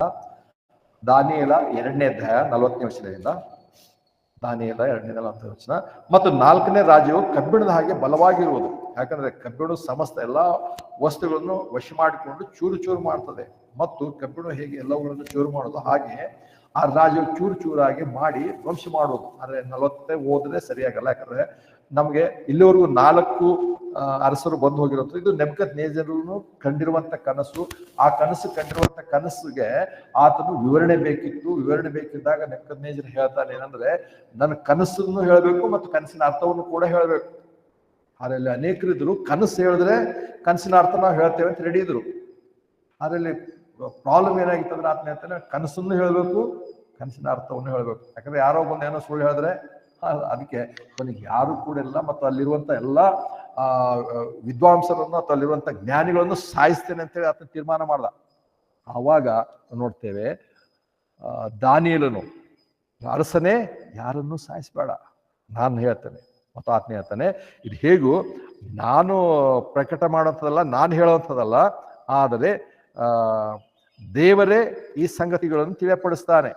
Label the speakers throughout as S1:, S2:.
S1: ದಾನಿಯಲ ಎರಡನೇ ಅಧ್ಯಾಯ ನಲವತ್ತನೇ ವರ್ಷದಿಂದ ದಾನಿಯಲ ಎರಡನೇ ನಲವತ್ತನೇ ವಚನ. ಮತ್ತು ನಾಲ್ಕನೇ ರಾಜ್ಯವು ಕಬ್ಬಿಣದ ಹಾಗೆ ಬಲವಾಗಿರುವುದು. ಯಾಕಂದ್ರೆ ಕಬ್ಬಿಣ ಸಮಸ್ತ ಎಲ್ಲಾ ವಸ್ತುಗಳನ್ನು ವಶ ಮಾಡಿಕೊಂಡು ಚೂರು ಚೂರು ಮಾಡ್ತದೆ. ಮತ್ತು ಕಬ್ಬಿಣ ಹೇಗೆ ಎಲ್ಲವುಗಳನ್ನು ಚೂರು ಮಾಡೋದು ಹಾಗೆ ಆ ರಾಜ್ಯವು ಚೂರು ಚೂರಾಗಿ ಮಾಡಿ ಧ್ವಂಸ ಮಾಡೋದು ಅಂದ್ರೆ ನಲವತ್ತೇ ಓದಿದ್ರೆ ಸರಿಯಾಗಲ್ಲ. ಯಾಕಂದ್ರೆ ನಮ್ಗೆ ಇಲ್ಲಿವರೆಗೂ ನಾಲ್ಕು ಅರಸರು ಬಂದು ಹೋಗಿರೋದು ಇದು ನೆಬ್ಕತ್ ನೇಜರು ಕಂಡಿರುವಂತ ಕನಸು. ಆ ಕನಸು ಕಂಡಿರುವಂತ ಕನಸಿಗೆ ಆತನು ವಿವರಣೆ ಬೇಕಿತ್ತು. ವಿವರಣೆ ಬೇಕಿದ್ದಾಗ ನೆಬ್ಕತ್ ನೇಜರ್ ಹೇಳ್ತಾನೆ ಏನಂದ್ರೆ, ನನ್ನ ಕನಸನ್ನು ಹೇಳಬೇಕು ಮತ್ತು ಕನಸಿನ ಅರ್ಥವನ್ನು ಕೂಡ ಹೇಳಬೇಕು. ಅದರಲ್ಲಿ ಅನೇಕರಿದ್ರು ಕನಸು ಹೇಳಿದ್ರೆ ಕನಸಿನ ಅರ್ಥ ನಾವು ಹೇಳ್ತೇವೆ ಅಂತ ರೆಡಿ ಇದ್ರು ಅದರಲ್ಲಿ ಪ್ರಾಬ್ಲಮ್ ಏನಾಗಿತ್ತು ಅಂದ್ರೆ ಆತನ ಹೇಳ್ತಾನೆ, ಕನಸನ್ನು ಹೇಳಬೇಕು, ಕನಸಿನ ಅರ್ಥವನ್ನು ಹೇಳಬೇಕು. ಯಾಕಂದ್ರೆ ಯಾರೋ ಬಂದು ಏನೋ ಸುಳ್ಳು ಹೇಳಿದ್ರೆ ಅದಕ್ಕೆ ಕೊನೆಗೆ ಯಾರು ಕೂಡ ಇಲ್ಲ, ಮತ್ತು ಅಲ್ಲಿರುವಂಥ ಎಲ್ಲ ವಿದ್ವಾಂಸರನ್ನು ಅಥವಾ ಅಲ್ಲಿರುವಂಥ ಜ್ಞಾನಿಗಳನ್ನು ಸಾಯಿಸ್ತೇನೆ ಅಂತೇಳಿ ಆತನ ತೀರ್ಮಾನ ಮಾಡ್ದ. ಆವಾಗ ನೋಡ್ತೇವೆ ದಾನಿಯಲನು, ಅರಸನೇ, ಯಾರನ್ನು ಸಾಯಿಸಬೇಡ, ನಾನು ಹೇಳ್ತೇನೆ, ಮತ್ತು ಆತನೇ ಹೇಳ್ತಾನೆ, ಇದು ಹೇಗೂ, ನಾನು ಪ್ರಕಟ ಮಾಡೋಂಥದ್ದಲ್ಲ ನಾನು ಹೇಳುವಂಥದ್ದಲ್ಲ, ಆದರೆ ದೇವರೇ ಈ ಸಂಗತಿಗಳನ್ನು ತಿಳಿಯಪಡಿಸ್ತಾನೆ.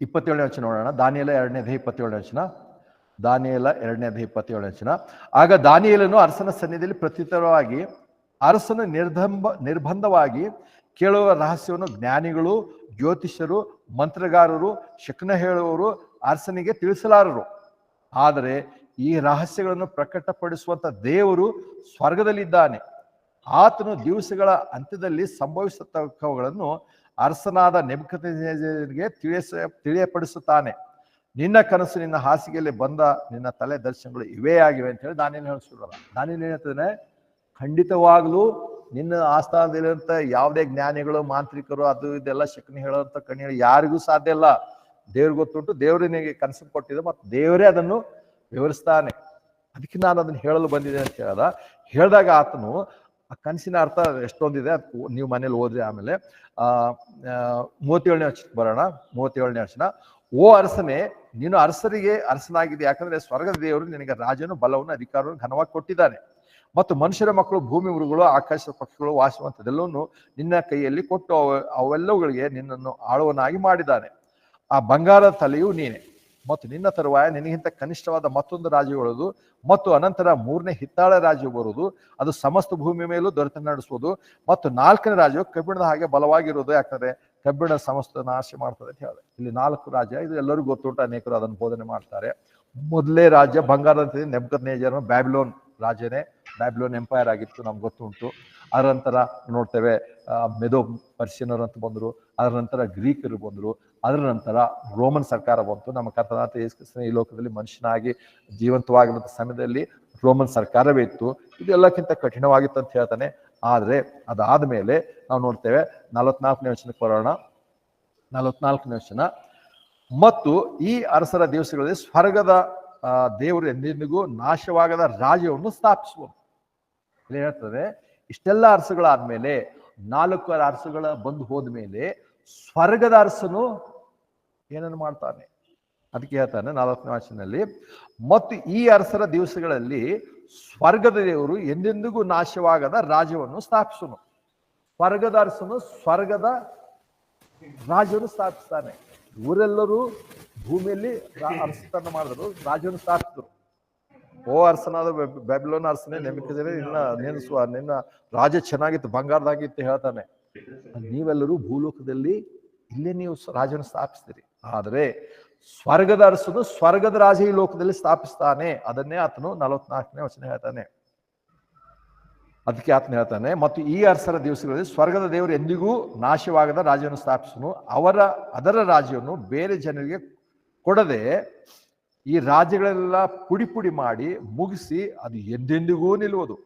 S1: ಇಪ್ಪತ್ತೇಳನೇ ವಚನ ನೋಡೋಣ. ಎರಡನೇ ದೈ ಇಪ್ಪತ್ತೇಳನೇ ವಚನ. ದಾನಿಯಲ ಎರಡನೇದೇ ಇಪ್ಪತ್ತೇಳನೇ ವಚನ. ಆಗ ದಾನಿಯಲನು ಅರಸನ ಸನ್ನಿಧಿಯಲ್ಲಿ ಪ್ರತ್ಯುತ್ತರವಾಗಿ, ಅರಸನ ನಿರ್ಧಂಬ, ನಿರ್ಬಂಧವಾಗಿ ಕೇಳುವ ರಹಸ್ಯವನ್ನು ಜ್ಞಾನಿಗಳು, ಜ್ಯೋತಿಷ್ಯರು, ಮಂತ್ರಗಾರರು, ಶಕನ ಹೇಳುವವರು, ಅರಸನಿಗೆ ತಿಳಿಸಲಾರರು. ಆದರೆ ಈ ರಹಸ್ಯಗಳನ್ನು ಪ್ರಕಟಪಡಿಸುವಂಥ ದೇವರು ಸ್ವರ್ಗದಲ್ಲಿದ್ದಾನೆ. ಆತನು ದಿವಸಗಳ ಅಂತ್ಯದಲ್ಲಿ ಸಂಭವಿಸತಕ್ಕವುಗಳನ್ನು ಅರಸನಾದ ನೆಬಕನಿಗೆ ತಿಳಿಸ, ತಿಳಿಯಪಡಿಸುತ್ತಾನೆ. ನಿನ್ನ ಕನಸು ನಿನ್ನ ಹಾಸಿಗೆಯಲ್ಲಿ ಬಂದ ನಿನ್ನ ತಲೆ ದರ್ಶನಗಳು ಇವೇ ಆಗಿವೆ ಅಂತ ಹೇಳಿ ನಾನೇನು ಹೇಳಿಸ್ಬಿಡಲ್ಲ ನಾನೇನು ಹೇಳ್ತೇನೆ ಖಂಡಿತವಾಗ್ಲೂ ನಿನ್ನ ಆಸ್ಥಾನದಲ್ಲಿರುವಂಥ ಯಾವುದೇ ಜ್ಞಾನಿಗಳು, ಮಾಂತ್ರಿಕರು, ಅದು ಇದೆಲ್ಲ ಶಕ್ನಿ ಹೇಳೋಂಥ ಕಣ್ಣಿ ಯಾರಿಗೂ ಸಾಧ್ಯ ಇಲ್ಲ. ದೇವ್ರಿಗೆ ಗೊತ್ತುಂಟು, ದೇವರು ನಿನಗೆ ಕನಸು ಕೊಟ್ಟಿದೆ ಮತ್ತು ದೇವರೇ ಅದನ್ನು ವಿವರಿಸ್ತಾನೆ. ಅದಕ್ಕೆ ನಾನು ಅದನ್ನು ಹೇಳಲು ಬಂದಿದೆ ಅಂತ ಹೇಳ್ದ. ಹೇಳಿದಾಗ ಆತನು ಆ ಕನಸಿನ ಅರ್ಥ ಎಷ್ಟೊಂದಿದೆ ನೀವು ಮನೇಲಿ ಓದ್ರಿ ಆಮೇಲೆ. ಮೂವತ್ತೇಳನೇ ವರ್ಷಕ್ಕೆ ಬರೋಣ, ಮೂವತ್ತೇಳನೇ ವರ್ಷನ ಓ ಅರಸನೇ, ನೀನು ಅರಸರಿಗೆ ಅರಸನಾಗಿದೆ ಯಾಕಂದ್ರೆ ಸ್ವರ್ಗದ ದೇವರು ನಿನಗೆ ರಾಜನು ಬಲವನ್ನು ಅಧಿಕಾರವನ್ನು ಘನವಾಗಿ ಕೊಟ್ಟಿದ್ದಾನೆ. ಮತ್ತು ಮನುಷ್ಯರ ಮಕ್ಕಳು, ಭೂಮಿ ಮೃಗಗಳು, ಆಕಾಶ ಪಕ್ಷಿಗಳು ವಾಸುವಂಥದ್ದೆಲ್ಲವನ್ನು ನಿನ್ನ ಕೈಯಲ್ಲಿ ಕೊಟ್ಟು ಅವ, ಅವೆಲ್ಲವುಗಳಿಗೆ ನಿನ್ನನ್ನು ಆಳುವನಾಗಿ ಮಾಡಿದ್ದಾನೆ. ಆ ಬಂಗಾರದ ತಲೆಯು ನೀನೆ. ಮತ್ತು ನಿನ್ನ ತರುವಾಯ ನಿನಗಿಂತ ಕನಿಷ್ಠವಾದ ಮತ್ತೊಂದು ರಾಜ್ಯಗಳದು ಮತ್ತು ಅನಂತರ ಮೂರನೇ ಹಿತ್ತಾಳ ರಾಜ್ಯ ಬರುವುದು. ಅದು ಸಮಸ್ತ ಭೂಮಿ ಮೇಲೂ ದೊರೆತ ನಡೆಸುವುದು. ಮತ್ತು ನಾಲ್ಕನೇ ರಾಜ್ಯವು ಕಬ್ಬಿಣದ ಹಾಗೆ ಬಲವಾಗಿರುವುದು. ಯಾಕಂದ್ರೆ ಕಬ್ಬಿಣ ಸಮಸ್ತ ನಾಶ ಮಾಡ್ತದೆ ಅಂತ ಹೇಳಿದೆ ಇಲ್ಲಿ ನಾಲ್ಕು ರಾಜ್ಯ, ಇದು ಎಲ್ಲರಿಗೂ ಗೊತ್ತುಂಟು. ಅನೇಕರು ಅದನ್ನು ಬೋಧನೆ ಮಾಡ್ತಾರೆ. ಮೊದಲೇ ರಾಜ್ಯ ಬಂಗಾರದ ನೆಬ್ಕದ್ ನೇಜರ್ ಬ್ಯಾಬಿಲೋನ್ ರಾಜ್ಯನೇ ಬ್ಯಾಬಿಲೋನ್ ಎಂಪೈರ್ ಆಗಿತ್ತು, ನಮ್ಗೆ ಗೊತ್ತುಂಟು. ಅದರ ನಂತರ ನೋಡ್ತೇವೆ ಮೆದೋ ಪರ್ಷಿಯನರು ಅಂತ ಬಂದರು, ಅದರ ನಂತರ ಗ್ರೀಕರು ಬಂದರು, ಅದರ ನಂತರ ರೋಮನ್ ಸರ್ಕಾರ ಬಂತು. ನಮ್ಮ ಕರ್ತನಾಥ ಯೇಸು ಕ್ರಿಸ್ತನ ಈ ಲೋಕದಲ್ಲಿ ಮನುಷ್ಯನಾಗಿ ಜೀವಂತವಾಗಿರುವಂಥ ಸಮಯದಲ್ಲಿ ರೋಮನ್ ಸರ್ಕಾರವೇ ಇತ್ತು. ಇದೆಲ್ಲಕ್ಕಿಂತ ಕಠಿಣವಾಗಿತ್ತು ಅಂತ ಹೇಳ್ತಾನೆ. ಆದರೆ ಅದಾದ ಮೇಲೆ ನಾವು ನೋಡ್ತೇವೆ ನಲವತ್ನಾಲ್ಕನೇ ವಚನಕ್ಕೆ ಬರೋಣ ನಲವತ್ನಾಲ್ಕನೇ ವಚನ. ಮತ್ತು ಈ ಅರಸರ ದಿವಸಗಳಲ್ಲಿ ಸ್ವರ್ಗದ ದೇವರು ಎಂದೆಂದಿಗೂ ನಾಶವಾಗದ ರಾಜ್ಯವನ್ನು ಸ್ಥಾಪಿಸುವನು. ಇಲ್ಲಿ ಹೇಳ್ತದೆ, ಇಷ್ಟೆಲ್ಲ ಅರಸುಗಳಾದ್ಮೇಲೆ ನಾಲ್ಕು ಅರಸುಗಳ ಬಂದು ಹೋದ್ಮೇಲೆ ಸ್ವರ್ಗದ ಅರಸನು ಏನನ್ನು ಮಾಡ್ತಾನೆ? ಅದಕ್ಕೆ ಹೇಳ್ತಾನೆ ನಾಲ್ಕನೇ ವಾಚಿನಲ್ಲಿ ಮತ್ತು ಈ ಅರಸರ ದಿವಸಗಳಲ್ಲಿ ಸ್ವರ್ಗದ ದೇವರು ಎಂದೆಂದಿಗೂ ನಾಶವಾಗದ ರಾಜ್ಯವನ್ನು ಸ್ಥಾಪಿಸನು ಸ್ವರ್ಗದ ಅರಸನು ಸ್ವರ್ಗದ ರಾಜ್ಯವನ್ನು ಸ್ಥಾಪಿಸ್ತಾನೆ. ಇವರೆಲ್ಲರೂ ಭೂಮಿಯಲ್ಲಿ ಅರಸತನ ಮಾಡಿದ್ರು, ರಾಜ್ಯವನ್ನು ಸ್ಥಾಪಿಸಿದ್ರು. ಓ ಅರ್ಸನಾದ ಬ್ಯಾಬ್- ಬ್ಯಾಬಿಲೋನ್ ಅರ್ಸನೆ ನೆನಪಿಸಿದರೆ ನಿನ್ನ ನೆನೆಸುವ ನಿನ್ನ ರಾಜ್ಯ ಚೆನ್ನಾಗಿತ್ತು, ಬಂಗಾರದಾಗಿತ್ತು ಹೇಳ್ತಾನೆ. ನೀವೆಲ್ಲರೂ ಭೂಲೋಕದಲ್ಲಿ ಇಲ್ಲೇ ನೀವು ರಾಜನ ಸ್ಥಾಪಿಸ್ತೀರಿ ಆದರೆ ಸ್ವರ್ಗದ ಅರಸನು ಸ್ವರ್ಗದ ರಾಜ ಈ ಲೋಕದಲ್ಲಿ ಸ್ಥಾಪಿಸ್ತಾನೆ. ಅದನ್ನೇ ಆತನು ನಲವತ್ನಾಲ್ಕನೇ ವಚನ ಹೇಳ್ತಾನೆ. ಅದಕ್ಕೆ ಆತನ ಹೇಳ್ತಾನೆ, ಮತ್ತು ಈ ಅರಸರ ದಿವಸಗಳಲ್ಲಿ ಸ್ವರ್ಗದ ದೇವರು ಎಂದಿಗೂ ನಾಶವಾಗದ ರಾಜ್ಯವನ್ನು ಸ್ಥಾಪಿಸನು ಅವರ, ಅದರ ರಾಜ್ಯವನ್ನು ಬೇರೆ ಜನರಿಗೆ ಕೊಡದೆ ಈ ರಾಜ್ಯಗಳೆಲ್ಲ ಪುಡಿ ಪುಡಿ ಮಾಡಿ ಮುಗಿಸಿ ಅದು ಎಂದೆಂದಿಗೂ ನಿಲ್ಲುವುದು.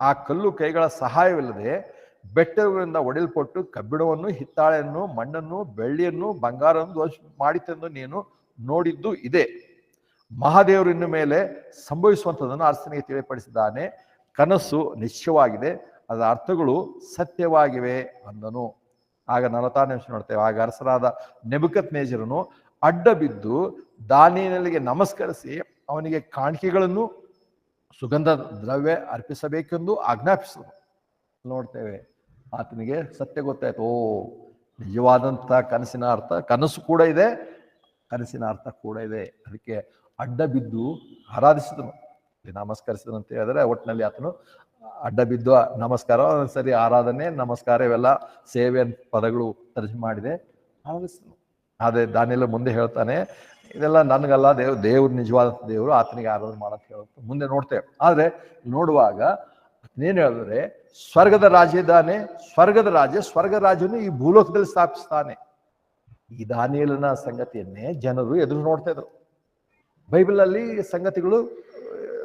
S1: ಆ ಕಲ್ಲು ಕೈಗಳ ಸಹಾಯವಿಲ್ಲದೆ ಬೆಟ್ಟಗಳಿಂದ ಒಡೆಯಲ್ಪಟ್ಟು ಕಬ್ಬಿಣವನ್ನು, ಹಿತ್ತಾಳೆಯನ್ನು, ಮಣ್ಣನ್ನು, ಬೆಳ್ಳಿಯನ್ನು, ಬಂಗಾರವನ್ನು ಮಾಡಿತೆಂದು ನೀನು ನೋಡಿದ್ದು ಇದೆ. ಮಹಾದೇವರು ಇನ್ನು ಮೇಲೆ ಸಂಭವಿಸುವಂಥದ್ದನ್ನು ಅರಸನಿಗೆ ತಿಳಿಪಡಿಸಿದ್ದಾನೆ. ಕನಸು ನಿಶ್ಚಯವಾಗಿದೆ. ಅದರ ಅರ್ಥಗಳು ಸತ್ಯವಾಗಿವೆ ಅಂದನು. ಆಗ ನಲವತ್ತಾರನೇ ನಿಮಿಷ ನೋಡ್ತೇವೆ. ಆಗ ಅರಸರಾದ ನೆಬಕತ್ ನೇಜರನು ಅಡ್ಡ ಬಿದ್ದು ದಾನಿಯನಿಗೆ ನಮಸ್ಕರಿಸಿ ಅವನಿಗೆ ಕಾಣಿಕೆಗಳನ್ನು ಸುಗಂಧ ದ್ರವ್ಯ ಅರ್ಪಿಸಬೇಕೆಂದು ಆಜ್ಞಾಪಿಸಿದನು. ನೋಡ್ತೇವೆ, ಆತನಿಗೆ ಸತ್ಯ ಗೊತ್ತಾಯ್ತು. ಓ, ನಿಜವಾದಂಥ ಕನಸಿನ ಅರ್ಥ, ಕನಸು ಕೂಡ ಇದೆ, ಕನಸಿನ ಅರ್ಥ ಕೂಡ ಇದೆ. ಅದಕ್ಕೆ ಅಡ್ಡ ಬಿದ್ದು ಆರಾಧಿಸಿದನು ನಮಸ್ಕರಿಸಿದನು ಅಂತ ಹೇಳಿದ್ರೆ ಒಟ್ಟಿನಲ್ಲಿ ಆತನು ಅಡ್ಡ ಬಿದ್ದು ನಮಸ್ಕಾರ ಸರಿ ಆರಾಧನೆ, ನಮಸ್ಕಾರ ಇವೆಲ್ಲ ಸೇವೆ ಪದಗಳು ತರ್ಜು ಮಾಡಿದೆ, ಆರಾಧಿಸಿದನು. ಆದರೆ ದಾನಿಯಲ್ಲ ಮುಂದೆ ಹೇಳ್ತಾನೆ ಇದೆಲ್ಲ ನನಗಲ್ಲ, ದೇವ್, ದೇವ್ರು ನಿಜವಾದ ದೇವರು, ಆತನಿಗೆ ಆರಾಧನೆ ಮಾಡಂತ ಹೇಳುತ್ತೆ ಮುಂದೆ ನೋಡ್ತೇವೆ. ಆದರೆ ನೋಡುವಾಗ ಏನು ಹೇಳಿದ್ರೆ, ಸ್ವರ್ಗದ ರಾಜ ಇದ್ದಾನೆ, ಸ್ವರ್ಗದ ರಾಜ, ಸ್ವರ್ಗ ರಾಜನು ಈ ಭೂಲೋಕದಲ್ಲಿ ಸ್ಥಾಪಿಸ್ತಾನೆ. ಈ ದಾನಿಯಲನ ಸಂಗತಿಯನ್ನೇ ಜನರು ಎದುರು ನೋಡ್ತಾ ಇದ್ರು. ಬೈಬಲ್ ಅಲ್ಲಿ ಸಂಗತಿಗಳು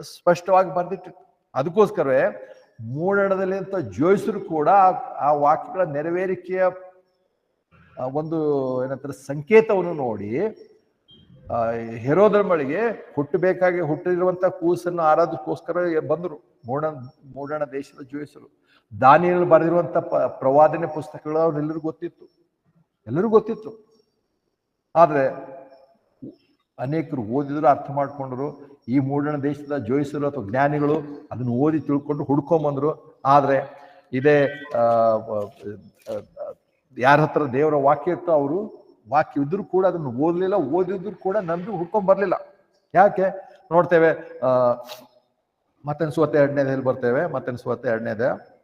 S1: ಸ್ಪಷ್ಟವಾಗಿ ಬಂದಿತ್ತು ಅದಕ್ಕೋಸ್ಕರವೇ ಮೂಡಣದಲ್ಲಿ ಅಂತ ಜೋಯಿಸರು ಕೂಡ ಆ- ವಾಕ್ಯಗಳ ನೆರವೇರಿಕೆಯ ಒಂದು ಏನಂತಾರೆ ಸಂಕೇತವನ್ನು ನೋಡಿ ಹೆರೋದರ ಹುಟ್ಟಬೇಕಾಗಿ ಹುಟ್ಟಿರುವಂತ ಕೂಸನ್ನು ಆರಾಧಕ್ಕೋಸ್ಕರ ಬಂದರು. ಮೂಡ ಮೂಡಣ ದೇಶದ ಜೋಯಿಸರು ದಾನಿಯಲ್ಲಿ ಬರೆದಿರುವಂತ ಪ, ಪ್ರವಾದನೆ ಪುಸ್ತಕಗಳು ಅವ್ರೆಲ್ಲರಿಗೂ ಗೊತ್ತಿತ್ತು. ಎಲ್ಲರಿಗೂ ಗೊತ್ತಿತ್ತು. ಆದರೆ ಅನೇಕರು ಓದಿದ್ರು, ಅರ್ಥ ಮಾಡ್ಕೊಂಡ್ರು. ಈ ಮೂಡಣ ದೇಶದ ಜೋಯಿಸರು ಅಥವಾ ಜ್ಞಾನಿಗಳು ಅದನ್ನು ಓದಿ ತಿಳ್ಕೊಂಡು ಹುಡ್ಕೊಂಬಂದ್ರು. ಆದರೆ ಇದೇ ಯಾರ ಹತ್ರ ದೇವರ ವಾಕ್ಯ ಇತ್ತು ಅವರು ವಾಕ್ಯ ಇದ್ರು ಕೂಡ ಅದನ್ನು ಓದಲಿಲ್ಲ, ಓದಿದ್ರು ಕೂಡ ನಂಬಿ ಹುಡ್ಕೊಂಡ್ ಬರಲಿಲ್ಲ. ಯಾಕೆ? ನೋಡ್ತೇವೆ ಮತ್ತನ್ಸುವತ್ತೆ ಎರಡನೇದಲ್ಲಿ ಬರ್ತೇವೆ? ಮತ್ತನ್ಸುವತ್ತೆ ಎರಡನೇದೆ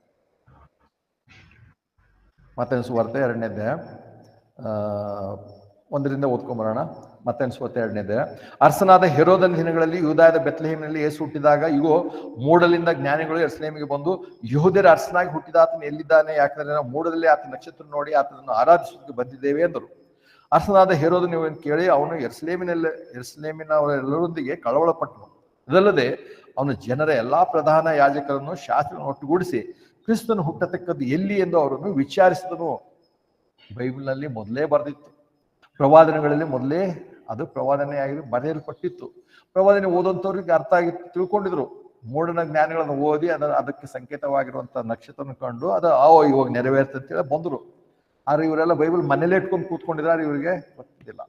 S1: ಎರಡನೇದೆ, ಆ, ಒಂದರಿಂದ ಓದ್ಕೊಂಬರೋಣ ಮತ್ತನ್ಸುವತ್ತೆ ಎರಡನೇದೆ, ಅರ್ಸನಾದ ಹೆರೋದನ ದಿನಗಳಲ್ಲಿ, ಯೂದಾಯದ ಬೆತ್ಲಹೇಮಿನಲ್ಲಿ ಏಸು ಹುಟ್ಟಿದಾಗ, ಇಗೋ, ಮೂಡಲಿಂದ ಜ್ಞಾನಿಗಳು ಎರ್ಸ್ಲೇಮಿಗೆ ಬಂದು ಯಹೋದರ ಅರ್ಸನಾಗಿ ಹುಟ್ಟಿದ ಆತನ ಎಲ್ಲಿದ್ದಾನೆ? ಯಾಕಂದ್ರೆ ನಾವು ಮೂಡದಲ್ಲಿ ಆತನ ನಕ್ಷತ್ರ ನೋಡಿ ಆತನನ್ನು ಆರಾಧಿಸೋದಕ್ಕೆ ಬಂದಿದ್ದೇವೆ ಎಂದರು. ಅರಸನಾದ ನೀವು ಕೇಳಿ ಅವನು ಎರ್ಸ್ಲೇಮಿನಲ್ಲಿ ಎರ್ಸ್ಲೇಮಿನವರೆಲ್ಲರೊಂದಿಗೆ ಕಳವಳಪಟ್ಟನು. ಇದಲ್ಲದೆ ಅವನು ಜನರ ಎಲ್ಲಾ ಪ್ರಧಾನ ಯಾಜಕರನ್ನು ಶಾಸ್ತ್ರ ಒಟ್ಟುಗೂಡಿಸಿ ಕ್ರಿಸ್ತನು ಹುಟ್ಟತಕ್ಕದ್ದು ಎಲ್ಲಿ ಎಂದು ಅವರನ್ನು ವಿಚಾರಿಸಿದನು. ಬೈಬಲ್ನಲ್ಲಿ ಮೊದಲೇ ಬರೆದಿತ್ತು. ಪ್ರವಾದನೆಗಳಲ್ಲಿ ಮೊದಲೇ ಅದು ಪ್ರವಾದನೆಯಾಗಿ ಬರೆಯಲ್ಪಟ್ಟಿತ್ತು. ಪ್ರವಾದನೆ ಓದುವಂಥವ್ರಿಗೆ ಅರ್ಥ ಆಗಿ ತಿಳ್ಕೊಂಡಿದ್ರು. ಮೂಢನ ಜ್ಞಾನಿಗಳನ್ನು ಓದಿ ಅದರ ಅದಕ್ಕೆ ಸಂಕೇತವಾಗಿರುವಂತ ನಕ್ಷತ್ರವನ್ನು ಕಂಡು ಅದು ಆ ಇವಾಗ ನೆರವೇರ್ತಂತ ಅಂತೇಳಿ ಬಂದರು. ಆದ್ರೆ ಇವರೆಲ್ಲ ಬೈಬಲ್ ಮನೇಲಿ ಇಟ್ಕೊಂಡು ಕೂತ್ಕೊಂಡಿದ್ದಾರೆ ಇವರಿಗೆ ಗೊತ್ತಿಲ್ಲ.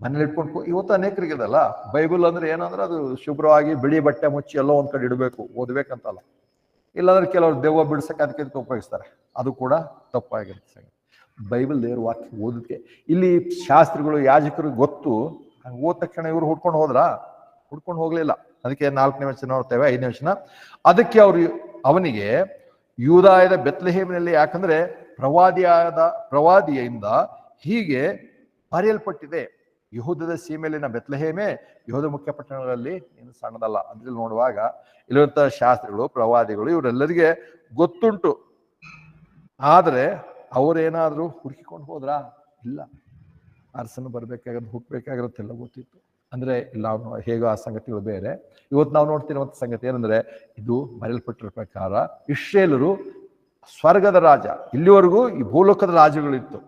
S1: ಮನೇಲಿ ಇಟ್ಕೊಂಡು ಇವತ್ತು ಅನೇಕರಿಗಿದಲ್ಲ, ಬೈಬಲ್ ಅಂದ್ರೆ ಏನಂದ್ರೆ ಅದು ಶುಭ್ರವಾಗಿ ಬಿಳಿ ಬಟ್ಟೆ ಮುಚ್ಚಿ ಎಲ್ಲೋ ಒಂದ್ ಕಡೆ ಇಡಬೇಕು, ಓದ್ಬೇಕಂತಲ್ಲ. ಇಲ್ಲಾಂದ್ರೆ ಕೆಲವರು ದೆವ್ವ ಬಿಡ್ಸಕ್ಕೆ ಅದಕ್ಕೆ ಉಪಯೋಗಿಸ್ತಾರೆ. ಅದು ಕೂಡ ತಪ್ಪಾಗಿರುತ್ತೆ ಬೈಬಲ್ ದೇವ್ರ ವಾಕ್ಯ ಓದಕ್ಕೆ. ಇಲ್ಲಿ ಶಾಸ್ತ್ರಿಗಳು, ಯಾಜಕರು ಗೊತ್ತು, ಹಂಗೆ ಓದ ತಕ್ಷಣ ಇವರು ಹುಡ್ಕೊಂಡು ಹೋದ್ರಾ? ಹುಡ್ಕೊಂಡು ಹೋಗ್ಲಿಲ್ಲ. ಅದಕ್ಕೆ ನಾಲ್ಕನೇ ವಚನ ನೋಡ್ತೇವೆ, ಐದನೇ ವರ್ಷನ ಅದಕ್ಕೆ ಅವರು, ಅವನಿಗೆ ಯೂದಾಯದ ಬೆತ್ಲಹೇಮಿನಲ್ಲಿ ಯಾಕಂದ್ರೆ ಪ್ರವಾದಿಯಾದ, ಪ್ರವಾದಿಯಿಂದ ಹೀಗೆ ಬರೆಯಲ್ಪಟ್ಟಿದೆ. ಯಹೂದದ ಸೀಮೆಯಲ್ಲಿನ ಬೆತ್ಲಹೇಮೆ, ಯಹೂದ ಮುಖ್ಯ ಪಟ್ಟಣಗಳಲ್ಲಿ ಏನು ಸಣ್ಣದಲ್ಲ. ಅದ್ರಲ್ಲಿ ನೋಡುವಾಗ ಇಲ್ಲಿರುವಂತಹ ಶಾಸ್ತ್ರಿಗಳು, ಪ್ರವಾದಿಗಳು ಇವರೆಲ್ಲರಿಗೆ ಗೊತ್ತುಂಟು. ಆದರೆ ಅವರೇನಾದರೂ ಹುಡುಕಿಕೊಂಡು ಹೋದ್ರಾ? ಇಲ್ಲ. ಅರಸನು ಬರ್ಬೇಕಾಗಿರೋದು ಹುಟ್ಟಬೇಕಾಗಿರೋದೆಲ್ಲ ಗೊತ್ತಿತ್ತು. ಅಂದ್ರೆ ಇಲ್ಲ ಹೇಗೋ ಆ ಸಂಗತಿಗಳು ಬೇರೆ. ಇವತ್ತು ನಾವು ನೋಡ್ತಿರುವಂತ ಸಂಗತಿ ಏನಂದ್ರೆ, ಇದು ಬರೆಯಲ್ಪಟ್ಟಿರೋ ಪ್ರಕಾರ ಇಶ್ರೇಲರು ಸ್ವರ್ಗದ ರಾಜ. ಇಲ್ಲಿವರೆಗೂ ಈ ಭೂಲೋಕದ ರಾಜಗಳಿತ್ತು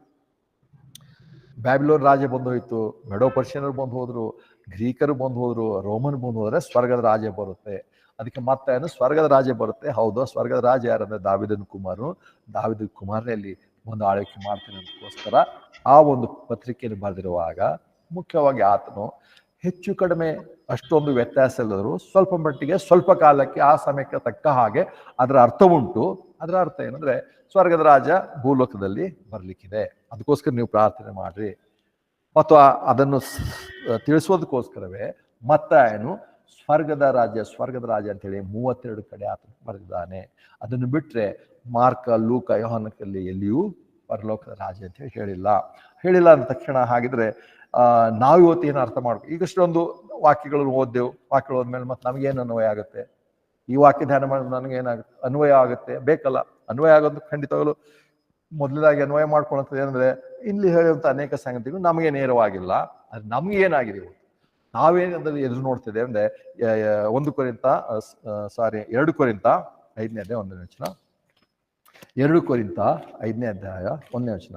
S1: ಬ್ಯಾಬಿಲೋನ್ ರಾಜ ಬಂದು ಹೋಯ್ತು ಮೆಡೋ ಪರ್ಷಿಯನರು ಬಂದು ಹೋದ್ರು ಗ್ರೀಕರು ಬಂದು ಹೋದ್ರು ರೋಮನ್ ಬಂದು ಹೋದ್ರೆ ಸ್ವರ್ಗದ ರಾಜ ಬರುತ್ತೆ. ಅದಕ್ಕೆ ಮತ್ತೆ ಏನು? ಸ್ವರ್ಗದ ರಾಜ ಬರುತ್ತೆ. ಹೌದು, ಸ್ವರ್ಗದ ರಾಜ ಯಾರಂದ್ರೆ ದಾವಿದನ್ ಕುಮಾರನು. ದಾವಿದ ಕುಮಾರನಲ್ಲಿ ಒಂದು ಆಳ್ವಿಕೆ ಮಾಡ್ತೀನಿ ಅದಕ್ಕೋಸ್ಕರ ಆ ಒಂದು ಪತ್ರಿಕೆಯನ್ನು ಬರೆದಿರುವಾಗ ಮುಖ್ಯವಾಗಿ ಆತನು ಹೆಚ್ಚು ಕಡಿಮೆ ಅಷ್ಟೊಂದು ವ್ಯತ್ಯಾಸ ಇಲ್ಲದ್ರು ಸ್ವಲ್ಪ ಮಟ್ಟಿಗೆ ಸ್ವಲ್ಪ ಕಾಲಕ್ಕೆ ಆ ಸಮಯಕ್ಕೆ ತಕ್ಕ ಹಾಗೆ ಅದರ ಅರ್ಥವುಂಟು ಅದರ ಅರ್ಥ ಏನಂದ್ರೆ ಸ್ವರ್ಗದ ರಾಜ ಭೂಲೋಕದಲ್ಲಿ ಬರ್ಲಿಕ್ಕಿದೆ. ಅದಕ್ಕೋಸ್ಕರ ನೀವು ಪ್ರಾರ್ಥನೆ ಮಾಡ್ರಿ. ಮತ್ತು ಅದನ್ನು ತಿಳಿಸೋದಕ್ಕೋಸ್ಕರವೇ ಮತ್ತಾಯನು ಸ್ವರ್ಗದ ರಾಜ್ಯ ಸ್ವರ್ಗದ ರಾಜ ಅಂತೇಳಿ ಮೂವತ್ತೆರಡು ಕಡೆ ಆತ ಬರೆದಿದ್ದಾನೆ. ಅದನ್ನು ಬಿಟ್ರೆ ಮಾರ್ಕ, ಲೂಕ ಯೋಹನಕಲ್ಲಿ ಎಲ್ಲಿಯೂ ಪರಲೋಕದ ರಾಜ ಅಂತ ಹೇಳಿ ಹೇಳಿಲ್ಲ. ಹೇಳಿಲ್ಲ ಅಂದ ತಕ್ಷಣ ಹಾಗಿದ್ರೆ ನಾವು ಇವತ್ತು ಏನು ಅರ್ಥ ಮಾಡ್ಬೇಕು? ಈಗಷ್ಟೊಂದು ವಾಕ್ಯಗಳನ್ನು ಓದ್ದೆವು. ವಾಕ್ಯಗಳು ಹೋದ್ಮೇಲೆ ಮತ್ತೆ ನಮಗೇನು ಅನ್ವಯ ಆಗುತ್ತೆ? ಈ ವಾಕ್ಯ ಧ್ಯಾನ ಮಾಡಿದ್ರೆ ನನಗೆ ಏನಾಗುತ್ತೆ? ಅನ್ವಯ ಆಗುತ್ತೆ. ಬೇಕಲ್ಲ. ಅನ್ವಯ ಆಗೋದು ಖಂಡಿತವಾಗಲು ಮೊದಲದಾಗಿ ಅನ್ವಯ ಮಾಡ್ಕೊಳ್ಳೋಂಥದ್ದು ಏನಂದ್ರೆ, ಇಲ್ಲಿ ಹೇಳುವಂಥ ಅನೇಕ ಸಂಗತಿಗಳು ನಮಗೆ ನೇರವಾಗಿಲ್ಲ. ಅದು ನಮ್ಗೆ ಏನಾಗಿದೆ ಇವತ್ತು ನಾವೇನಂದ್ರೆ ಎದುರು ನೋಡ್ತಿದ್ದೇವೆ ಅಂದ್ರೆ ಒಂದು ಕೊರಿಂತ ಸಾರಿ, ಎರಡು ಕೊರಿಂತ, ಐದನೇ ಅಧ್ಯಾಯ, ಒಂದನೇ ವಚನ. ಎರಡು ಕೊರಿಂತ, ಐದನೇ ಅಧ್ಯಾಯ, ಒಂದನೇ ವಚನ.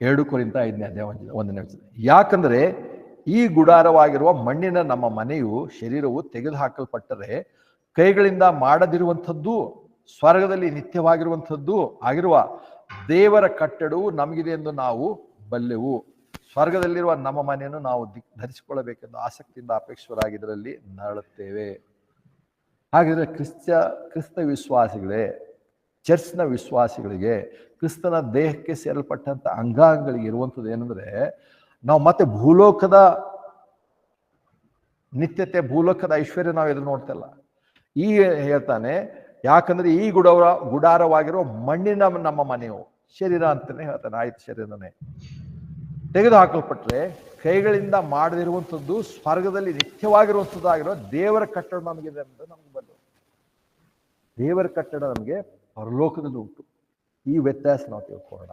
S1: ಎರಡು ಕೊರಿಂತ, ಐದನೇ ಅಧ್ಯಾಯ ಒಂದನೇ ವಚನ. ಯಾಕಂದ್ರೆ, ಈ ಗುಡಾರವಾಗಿರುವ ಮಣ್ಣಿನ ನಮ್ಮ ಮನೆಯು ಶರೀರವು ತೆಗೆದು ಹಾಕಲ್ಪಟ್ಟರೆ ಕೈಗಳಿಂದ ಮಾಡದಿರುವಂಥದ್ದು, ಸ್ವರ್ಗದಲ್ಲಿ ನಿತ್ಯವಾಗಿರುವಂಥದ್ದು ಆಗಿರುವ ದೇವರ ಕಟ್ಟಡವು ನಮಗಿದೆ ಎಂದು ನಾವು ಬಲ್ಲೆವು. ಸ್ವರ್ಗದಲ್ಲಿರುವ ನಮ್ಮ ಮನೆಯನ್ನು ನಾವು ದಿ- ಧರಿಸಿಕೊಳ್ಳಬೇಕೆಂದು ಆಸಕ್ತಿಯಿಂದ ಅಪೇಕ್ಷರಾಗಿದ್ದರಲ್ಲಿ ನರಳುತ್ತೇವೆ. ಹಾಗಿದ್ರೆ ಕ್ರಿಸ್ತ ಕ್ರಿಸ್ತ ವಿಶ್ವಾಸಿಗಳೇ, ಚರ್ಚ್ನ ವಿಶ್ವಾಸಿಗಳಿಗೆ, ಕ್ರಿಸ್ತನ ದೇಹಕ್ಕೆ ಸೇರಲ್ಪಟ್ಟಂಥ ಅಂಗಾಂಗಗಳಿಗೆ ಇರುವಂಥದ್ದು ಏನಂದ್ರೆ, ನಾವು ಮತ್ತೆ ಭೂಲೋಕದ ನಿತ್ಯತೆ, ಭೂಲೋಕದ ಐಶ್ವರ್ಯ ನಾವು ಎದುರು ನೋಡ್ತಿಲ್ಲ ಈ ಹೇಳ್ತಾನೆ, ಯಾಕಂದ್ರೆ ಈ ಗುಡವರ, ಗುಡಾರವಾಗಿರೋ ಮಣ್ಣಿನ ನಮ್ಮ ಮನೆಯು. ಶರೀರ ಅಂತಾನೆ ಹೇಳ್ತಾನೆ, ಆಯ್ತು ಶರೀರನೇ. ತೆಗೆದು ಹಾಕಲ್ಪಟ್ರೆ ಕೈಗಳಿಂದ ಮಾಡದಿರುವಂಥದ್ದು ಸ್ವರ್ಗದಲ್ಲಿ ನಿತ್ಯವಾಗಿರುವಂಥದ್ದಾಗಿರೋ ದೇವರ ಕಟ್ಟಡ ನಮಗಿದೆ ಅಂತ ನಮ್ಗೆ ಬಂದು. ದೇವರ ಕಟ್ಟಡ ನಮಗೆ ಪರಲೋಕದಲ್ಲಿ ಉಂಟು. ಈ ವ್ಯತ್ಯಾಸ ನಾವು ತಿಳ್ಕೊಳ್ಳೋಣ.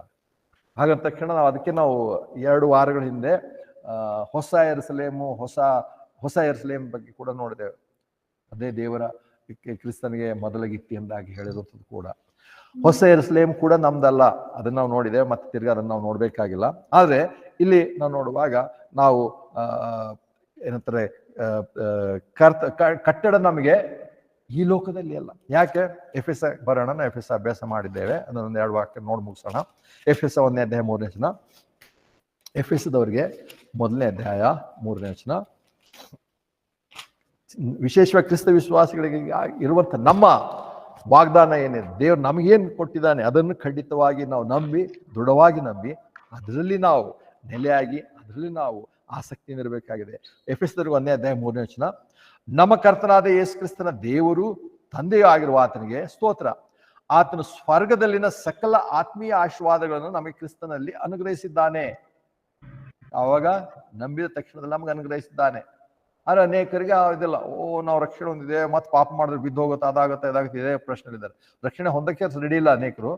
S1: ಹಾಗಂದ ತಕ್ಷಣ ನಾವು ಅದಕ್ಕೆ ನಾವು ಎರಡು ವಾರಗಳ ಹಿಂದೆ ಹೊಸ ಎರಸಲೇಮು ಹೊಸ ಹೊಸ ಎರಸಲೇಮ್ ಬಗ್ಗೆ ಕೂಡ ನೋಡಿದೆವು. ಅದೇ ದೇವರ ಕ್ರಿಸ್ತನಿಗೆ ಮೊದಲ ಗಿಟ್ಟಿ ಎಂದಾಗಿ ಹೇಳಿರುವಂಥದ್ದು ಕೂಡ. ಹೊಸ ಎರಸ್ಲೇಮ್ ಕೂಡ ನಮ್ದಲ್ಲ ಅದನ್ನ ನಾವು ನೋಡಿದೆ ಮತ್ತೆ ತಿರ್ಗಿ ಅದನ್ನ ನಾವು ನೋಡ್ಬೇಕಾಗಿಲ್ಲ. ಆದ್ರೆ ಇಲ್ಲಿ ನಾವು ನೋಡುವಾಗ ನಾವು ಏನಂತಾರೆ ಕರ್ತ ಕಟ್ಟಡ ನಮಗೆ ಈ ಲೋಕದಲ್ಲಿ ಅಲ್ಲ. ಯಾಕೆ? ಎಫ್ ಎಸ್ ಬರೋಣ ಎಫ್ ಎಸ್ ಅಭ್ಯಾಸ ಮಾಡಿದ್ದೇವೆ. ಅದನ್ನೊಂದು ಎರಡು ವಾಕ್ಯ ನೋಡಿ ಮುಗಿಸೋಣ. ಎಫ್ ಎಸ್ ಒಂದನೇ ಅಧ್ಯಾಯ ಮೂರನೇ ವಚನ. ಎಫ್ ಎಸ್ ದವರಿಗೆ ಮೊದಲನೇ ಅಧ್ಯಾಯ ಮೂರನೇ ವಚನ. ವಿಶೇಷವಾಗಿ ಕ್ರಿಸ್ತ ವಿಶ್ವಾಸಿಗಳಿಗೆ ಇರುವಂಥ ನಮ್ಮ ವಾಗ್ದಾನ ಏನಿದೆ, ದೇವ್ರು ನಮಗೇನು ಕೊಟ್ಟಿದ್ದಾನೆ ಅದನ್ನು ಖಂಡಿತವಾಗಿ ನಾವು ನಂಬಿ, ದೃಢವಾಗಿ ನಂಬಿ, ಅದರಲ್ಲಿ ನಾವು ನೆಲೆಯಾಗಿ, ಅದರಲ್ಲಿ ನಾವು ಆಸಕ್ತಿಯಿಂದ ಇರಬೇಕಾಗಿದೆ ಎಫ್ ಎಸ್ ಒಂದೇ ಅಧ್ಯಾಯ ಮೂರನೇ ವಚನ, ನಮ್ಮ ಕರ್ತನಾದ ಯೇಸು ಕ್ರಿಸ್ತನ ದೇವರು ತಂದೆಯೂ ಆಗಿರುವ ಆತನಿಗೆ ಸ್ತೋತ್ರ. ಆತನು ಸ್ವರ್ಗದಲ್ಲಿನ ಸಕಲ ಆತ್ಮೀಯ ಆಶೀರ್ವಾದಗಳನ್ನು ನಮಗೆ ಕ್ರಿಸ್ತನಲ್ಲಿ ಅನುಗ್ರಹಿಸಿದ್ದಾನೆ. ಆವಾಗ ನಂಬಿದ ತಕ್ಷಣದಲ್ಲಿ ನಮ್ಗೆ ಅನುಗ್ರಹಿಸಿದ್ದಾನೆ. ಆದ್ರೆ ಅನೇಕರಿಗೆ ಇದಿಲ್ಲ. ಓ, ನಾವು ರಕ್ಷಣೆ ಹೊಂದಿದೆ, ಮತ್ತೆ ಪಾಪ ಮಾಡಿದ್ರೆ ಬಿದ್ದು ಹೋಗುತ್ತೆ, ಅದಾಗುತ್ತೆ, ಇದಾಗುತ್ತೆ, ಇದೇ ಪ್ರಶ್ನೆಗಳಿದ್ದಾರೆ. ರಕ್ಷಣೆ ಹೊಂದಕ್ಕೆ ರೆಡಿ ಇಲ್ಲ ಅನೇಕರು.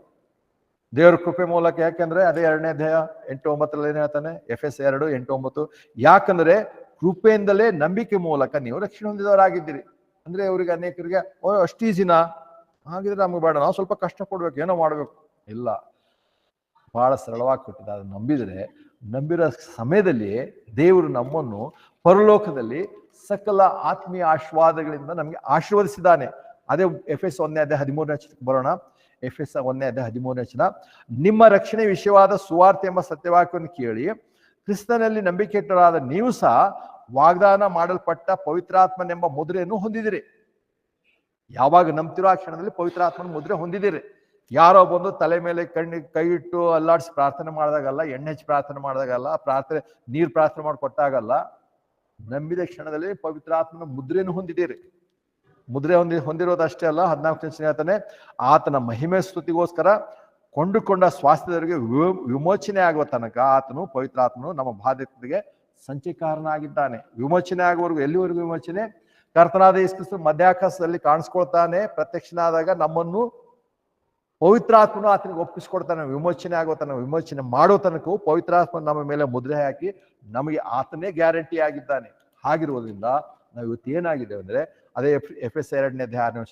S1: ದೇವರ ಕೃಪೆ ಮೂಲಕ ಯಾಕೆಂದ್ರೆ ಅದೇ ಎರಡನೇ ಅಧ್ಯಾಯ ಎಂಟು ಒಂಬತ್ತರಲ್ಲಿ ಏನ್ ಹೇಳ್ತಾನೆ? ಎಫ್ ಎಸ್ ಎರಡು, ಎಂಟು ಒಂಬತ್ತು. ಯಾಕಂದ್ರೆ ಕೃಪೆಯಿಂದಲೇ ನಂಬಿಕೆ ಮೂಲಕ ನೀವು ರಕ್ಷಣೆ ಹೊಂದಿದವರಾಗಿದ್ದೀರಿ. ಅಂದ್ರೆ ಅವರಿಗೆ ಅನೇಕರಿಗೆ, ಓ, ಅಷ್ಟು ಈಸಿನ? ಹಾಗಿದ್ರೆ ನಮ್ಗೆ ಬೇಡ, ನಾವು ಸ್ವಲ್ಪ ಕಷ್ಟ ಕೊಡ್ಬೇಕು ಏನೋ ಮಾಡ್ಬೇಕು. ಇಲ್ಲ. ಬಹಳ ಸರಳವಾಗಿ ಕೊಟ್ಟಿದೆ ಅದನ್ನ ನಂಬಿದ್ರೆ ನಂಬಿರೋ ಸಮಯದಲ್ಲಿ ದೇವರು ನಮ್ಮನ್ನು ಪರಲೋಕದಲ್ಲಿ ಸಕಲ ಆತ್ಮೀಯ ಆಶೀರ್ವಾದಗಳಿಂದ ನಮಗೆ ಆಶೀರ್ವದಿಸಿದ್ದಾನೆ. ಅದೇ ಎಫ್ ಎಸ್ ಒಂದನೇ ಅದೇ ಹದಿಮೂರನೇ ವಚನಕ್ಕೆ ಬರೋಣ. ಎಫ್ ಎಸ್ ಒಂದನೇ ಅದೇ ಹದಿಮೂರನೇ ಚಿನ ನಿಮ್ಮ ರಕ್ಷಣೆ ವಿಷಯವಾದ ಸುವಾರ್ತೆ ಎಂಬ ಸತ್ಯವಾಕ್ಯವನ್ನು ಕೇಳಿ, ಕ್ರಿಸ್ತನಲ್ಲಿ ನಂಬಿಕೆಟ್ಟರಾದ ನೀವು ಸಹ ವಾಗ್ದಾನ ಮಾಡಲ್ಪಟ್ಟ ಪವಿತ್ರಾತ್ಮನೆಂಬ ಮುದ್ರೆಯನ್ನು ಹೊಂದಿದಿರಿ ಯಾವಾಗ ನಂಬ್ತಿರೋ ಆ ಕ್ಷಣದಲ್ಲಿ ಪವಿತ್ರಾತ್ಮನ ಮುದ್ರೆ ಹೊಂದಿದಿರಿ ಯಾರೋ ಬಂದು ತಲೆ ಮೇಲೆ ಕಣ್ಣಿಗೆ ಕೈ ಇಟ್ಟು ಅಲ್ಲಾಡಿಸಿ ಪ್ರಾರ್ಥನೆ ಮಾಡಿದಾಗಲ್ಲ, ಎಣ್ಣೆ ಹಚ್ಚಿ ಪ್ರಾರ್ಥನೆ ಮಾಡಿದಾಗಲ್ಲ, ಪ್ರಾರ್ಥನೆ, ನೀರು ಪ್ರಾರ್ಥನೆ ಮಾಡಿ ಕೊಟ್ಟಾಗಲ್ಲ, ನಂಬಿದ ಕ್ಷಣದಲ್ಲಿ ಪವಿತ್ರಾತ್ಮನ ಮುದ್ರೆಯನ್ನು ಹೊಂದಿದ್ದೀರಿ. ಮುದ್ರೆ ಹೊಂದಿ, ಹೊಂದಿರೋದಷ್ಟೇ ಅಲ್ಲ, ಹದಿನಾಲ್ಕು ಹೇಳ್ತಾನೆ ಆತನ ಮಹಿಮೆ ಸ್ತುತಿಗೋಸ್ಕರ ಕೊಂಡುಕೊಂಡ ಸ್ವಾಸ್ಥ್ಯದವರಿಗೆ ವಿಮೋ- ವಿಮೋಚನೆ ಆಗುವ ತನಕ ಆತನು ಪವಿತ್ರಾತ್ಮನು ನಮ್ಮ ಬಾಧ್ಯತೆಗೆ ಸಂಚಯಕಾರನಾಗಿದ್ದಾನೆ. ವಿಮೋಚನೆ ಆಗುವವರೆಗೂ, ಎಲ್ಲಿವರೆಗೂ ವಿಮೋಚನೆ? ಕರ್ತನಾದ ಯೇಸು ಮಧ್ಯಾಕಾಶದಲ್ಲಿ ಕಾಣಿಸ್ಕೊಳ್ತಾನೆ, ಪ್ರತ್ಯಕ್ಷನಾದಾಗ ನಮ್ಮನ್ನು ಪವಿತ್ರಾತ್ಮನು ಆತನಿಗೆ ಒಪ್ಪಿಸ್ಕೊಡ್ತಾನೆ ವಿಮೋಚನೆ ಆಗೋ ತನಕ, ವಿಮೋಚನೆ ಮಾಡೋ ತನಕವೂ ಪವಿತ್ರಾತ್ಮ ನಮ್ಮ ಮೇಲೆ ಮುದ್ರೆ ಹಾಕಿ ನಮಗೆ ಆತನೇ ಗ್ಯಾರಂಟಿ ಆಗಿದ್ದಾನೆ. ಹಾಗಿರುವುದರಿಂದ ನಾವು ಇವತ್ತು ಏನಾಗಿದೆ ಅಂದರೆ, ಅದೇ ಎಫ್ ಎಫ್ ಎಸ್ ಎರಡನೇ ಧ್ಯಾನ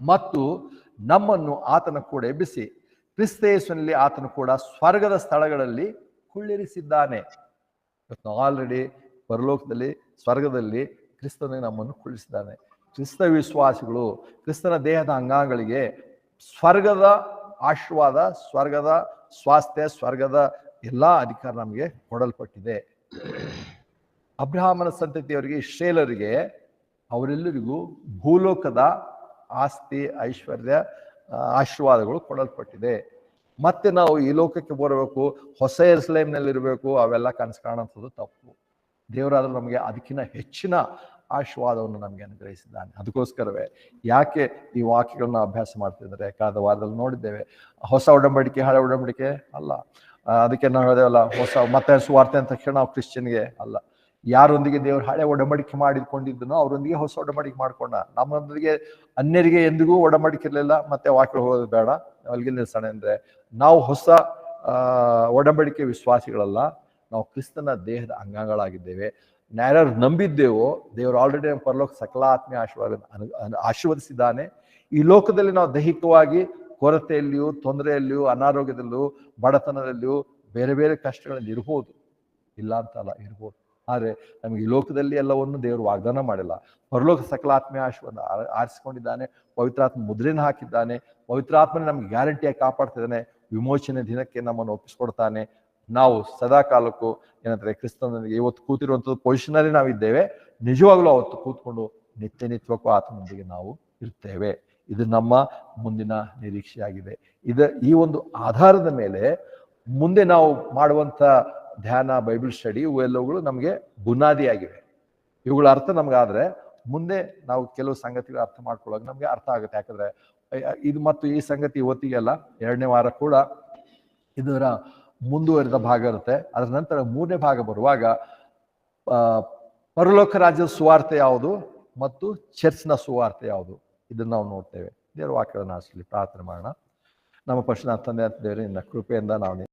S1: ಮತ್ತು ನಮ್ಮನ್ನು ಆತನ ಕೂಡ ಎಬ್ಬಿಸಿ ಕ್ರಿಸ್ತೇಶ್ವನಲ್ಲಿ ಆತನು ಕೂಡ ಸ್ವರ್ಗದ ಸ್ಥಳಗಳಲ್ಲಿ ಕುಳ್ಳಿರಿಸಿದ್ದಾನೆ. ಇವತ್ತು ಆಲ್ರೆಡಿ ಪರಲೋಕದಲ್ಲಿ, ಸ್ವರ್ಗದಲ್ಲಿ ಕ್ರಿಸ್ತನಿಗೆ ನಮ್ಮನ್ನು ಕುಳ್ಳಿಸಿದ್ದಾನೆ ಕ್ರಿಸ್ತ ವಿಶ್ವಾಸಿಗಳು, ಕ್ರಿಸ್ತನ ದೇಹದ ಅಂಗಾಂಗಳಿಗೆ ಸ್ವರ್ಗದ ಆಶೀರ್ವಾದ, ಸ್ವರ್ಗದ ಸ್ವಾಸ್ಥ್ಯ, ಸ್ವರ್ಗದ ಎಲ್ಲ ಅಧಿಕಾರ ನಮಗೆ ಕೊಡಲ್ಪಟ್ಟಿದೆ. ಅಬ್ರಹಾಮನ ಸಂತತಿಯವರಿಗೆ ಇಶ್ರೇಲರಿಗೆ ಅವರೆಲ್ಲರಿಗೂ ಭೂಲೋಕದ ಆಸ್ತಿ, ಐಶ್ವರ್ಯ ಆಶೀರ್ವಾದಗಳು ಕೊಡಲ್ಪಟ್ಟಿದೆ. ಮತ್ತೆ ನಾವು ಈ ಲೋಕಕ್ಕೆ ಬರಬೇಕು, ಹೊಸ ಇರಬೇಕು ಅವೆಲ್ಲ ಕನಸು ಕಾಣುವಂಥದ್ದು ತಪ್ಪು. ದೇವರಾದ್ರೂ ನಮಗೆ ಅದಕ್ಕಿಂತ ಹೆಚ್ಚಿನ ಆಶೀರ್ವಾದವನ್ನು ನಮಗೆ ಅನುಗ್ರಹಿಸಿದ್ದಾನೆ. ಅದಕ್ಕೋಸ್ಕರವೇ ಯಾಕೆ ಈ ವಾಕ್ಯಗಳನ್ನ ಅಭ್ಯಾಸ ಮಾಡ್ತಿದ್ದಾರೆ? ಕಳೆದ ವಾರದಲ್ಲಿ ನೋಡಿದ್ದೇವೆ. ಹೊಸ ಒಡಂಬಡಿಕೆ ಹಳೆ ಒಡಂಬಡಿಕೆ ಅಲ್ಲ. ಅದಕ್ಕೆ ನಾವು ಹೇಳಿದೆವಲ್ಲ, ಹೊಸ ಮತ್ತೆ ಸುವಾರ್ತೆ ಅಂತ ತಕ್ಷಣ ನಾವು ಕ್ರಿಶ್ಚಿಯನ್ಗೆ ಅಲ್ಲ. ಯಾರೊಂದಿಗೆ ದೇವರು ಹಳೆ ಒಡಂಬಡಿಕೆ ಮಾಡಿಕೊಂಡಿದ್ದನೋ ಅವರೊಂದಿಗೆ ಹೊಸ ಒಡಂಬಡಿಕೆ ಮಾಡ್ಕೊಂಡ. ನಮ್ಮೊಂದಿಗೆ ಅನ್ಯರಿಗೆ ಎಂದಿಗೂ ಒಡಂಬಡಿಕೆ ಇರಲಿಲ್ಲ. ಮತ್ತೆ ವಾಕ್ಯ ಹೋಗೋದು ಬೇಡ. ಅಲ್ಲಿಗೆ ನಿಲ್ಸೋಣ ಅಂದ್ರೆ ನಾವು ಹೊಸ ಒಡಂಬಡಿಕೆ ವಿಶ್ವಾಸಿಗಳಲ್ಲ. ನಾವು ಕ್ರಿಸ್ತನ ದೇಹದ ಅಂಗಗಳಾಗಿದ್ದೇವೆ. ಯಾರ್ಯಾರು ನಂಬಿದ್ದೇವೋ ದೇವರು ಆಲ್ರೆಡಿ ಪರಲೋಕ ಸಕಲ ಆತ್ಮೀಯ ಆಶೀರ್ವಾದ ಆಶೀರ್ವದಿಸಿದ್ದಾನೆ. ಈ ಲೋಕದಲ್ಲಿ ನಾವು ದೈಹಿಕವಾಗಿ ಕೊರತೆಯಲ್ಲಿಯೂ, ತೊಂದರೆಯಲ್ಲಿಯೂ ಅನಾರೋಗ್ಯದಲ್ಲೂ ಬಡತನದಲ್ಲಿಯೂ ಬೇರೆ ಬೇರೆ ಕಷ್ಟಗಳಲ್ಲಿ ಇರ್ಬೋದು. ಇಲ್ಲ ಅಂತಲ್ಲ ಇರ್ಬೋದು. ಆದರೆ ನಮಗೆ ಈ ಲೋಕದಲ್ಲಿ ಎಲ್ಲವನ್ನು ದೇವರು ವಾಗ್ದಾನ ಮಾಡಿಲ್ಲ. ಪರಲೋಕ ಸಕಲ ಆತ್ಮೀಯ ಆಶೀರ್ವಾದ ಆರಿಸಿಕೊಂಡಿದ್ದಾನೆ ಪವಿತ್ರಾತ್ಮ ಮುದ್ರೆಯನ್ನು ಹಾಕಿದ್ದಾನೆ ಪವಿತ್ರಾತ್ಮನ ನಮ್ಗೆ ಗ್ಯಾರಂಟಿಯಾಗಿ ಕಾಪಾಡ್ತಿದ್ದಾನೆ. ವಿಮೋಚನೆ ದಿನಕ್ಕೆ ನಮ್ಮನ್ನು ಒಪ್ಪಿಸ್ಕೊಡ್ತಾನೆ. ನಾವು ಸದಾ ಕಾಲಕ್ಕೂ ಏನಂತಾರೆ ಕ್ರಿಸ್ತನಿಗೆ ಇವತ್ತು ಕೂತಿರುವಂಥದ್ದು ಪೊಸಿಷನಲ್ಲಿ ನಾವಿದ್ದೇವೆ. ನಿಜವಾಗ್ಲೂ ಅವತ್ತು ಕೂತ್ಕೊಂಡು ನಿತ್ಯ ನಿತ್ಯಕ್ಕೂ ಆತನೊಂದಿಗೆ ನಾವು ಇರ್ತೇವೆ. ಇದು ನಮ್ಮ ಮುಂದಿನ ನಿರೀಕ್ಷೆಯಾಗಿದೆ. ಇದು, ಈ ಒಂದು ಆಧಾರದ ಮೇಲೆ ಮುಂದೆ ನಾವು ಮಾಡುವಂಥ ಧ್ಯಾನ ಬೈಬಲ್ ಸ್ಟಡಿ ಇವೆಲ್ಲವುಗಳು ನಮಗೆ ಬುನಾದಿಯಾಗಿವೆ. ಇವುಗಳ ಅರ್ಥ ನಮಗಾದ್ರೆ ಮುಂದೆ ನಾವು ಕೆಲವು ಸಂಗತಿಗಳು ಅರ್ಥ ಮಾಡ್ಕೊಳ್ಳೋಕೆ ನಮಗೆ ಅರ್ಥ ಆಗುತ್ತೆ. ಯಾಕಂದ್ರೆ ಇದು ಮತ್ತು ಈ ಸಂಗತಿ ಇವತ್ತಿಗೆಲ್ಲ ಎರಡನೇ ವಾರ ಕೂಡ ಇದರ ಮುಂದುವರಿದ ಭಾಗ ಇರುತ್ತೆ. ಅದರ ನಂತರ ಮೂರನೇ ಭಾಗ ಬರುವಾಗ ಪರಲೋಕ ರಾಜ್ಯದ ಸುವಾರ್ತೆ ಯಾವುದು ಮತ್ತು ಚರ್ಚ್ನ ಸುವಾರ್ತೆ ಯಾವುದು? ಇದನ್ನು ನಾವು ನೋಡ್ತೇವೆ. ದೇವರ ವಾಕ್ಯವನ್ನು ಆಸಲಿ ಪ್ರಾರ್ಥನೆ ಮಾಡೋಣ. ನಮ್ಮ ಪಶುನಾಥ ತಂದೆ ದೇವರಿಂದ ಕೃಪೆಯಿಂದ ನಾವು